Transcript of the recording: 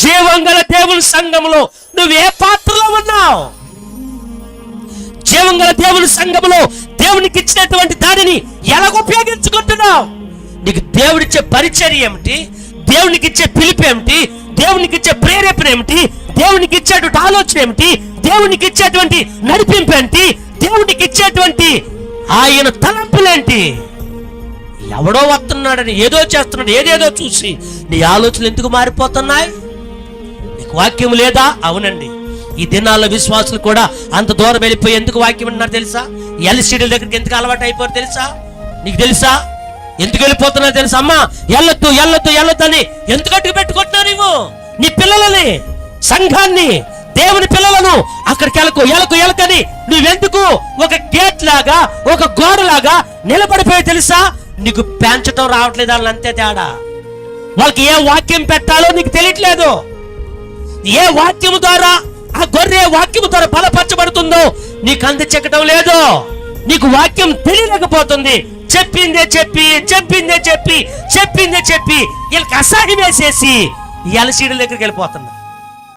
జీవంగల దేవుని సంఘములో నువ్వు ఏ పాత్రలో ఉన్నావు. జీవంగల దేవుని సంఘములో దేవునికి ఇచ్చినటువంటి దానిని ఎలా ఉపయోగించుకుంటున్నావు? నీకు దేవుడిచ్చే పరిచర్య ఏమిటి? దేవునికి ఇచ్చే పిలుపు ఏమిటి? దేవునికి ఇచ్చే ప్రేరేపణ ఏమిటి? దేవునికి ఇచ్చేటువంటి ఆలోచన ఏమిటి? దేవునికి ఇచ్చేటువంటి నడిపింపు ఏంటి? దేవునికి ఇచ్చేటువంటి ఆయన తలంపులేంటి ఎవడో వస్తున్నాడని ఏదో చేస్తున్నాడు ఏదేదో చూసి నీ ఆలోచనలు ఎందుకు మారిపోతున్నాయి? వాక్యం లేదా? అవునండి. ఈ దినాల్లో విశ్వాసులు కూడా అంత దూరం వెళ్ళిపోయి ఎందుకు వాక్యం అంటున్నారు తెలుసా? ఎల్సీడీల దగ్గరికి ఎందుకు అలవాటు అయిపోయారు తెలుసా? నీకు తెలుసా? ఎందుకు వెళ్ళిపోతున్నారు తెలుసా? అమ్మా ఎల్లొద్దు ఎల్లొద్దు ఎల్లొద్దు అని ఎందుకు అడ్డు పెట్టుకుంటున్నారు నువ్వు నీ పిల్లలని సంఘాన్ని దేవుని పిల్లలను అక్కడికి ఎలకు ఎలకు ఎలకని నువ్వెందుకు ఒక గేట్ లాగా ఒక గోడ లాగా నిలబడిపోయి తెలుసా? నీకు పెంచటం రావట్లేదు వాళ్ళని అంతే తేడా. వాళ్ళకి ఏ వాక్యం పెట్టాలో నీకు తెలియట్లేదు. ఏ వాక్యము ద్వారా ఆ గొర్రె వాక్యము ద్వారా బలపరచబడుతుందో నీకు అందచెక్కడం లేదు. నీకు వాక్యం తెలియలేకపోతుంది. చెప్పిందే చెప్పి చెప్పిందే చెప్పి చెప్పిందే చెప్పి వీళ్ళకి అసహ్యం వేసేసి ఈ దగ్గరికి వెళ్ళిపోతున్నా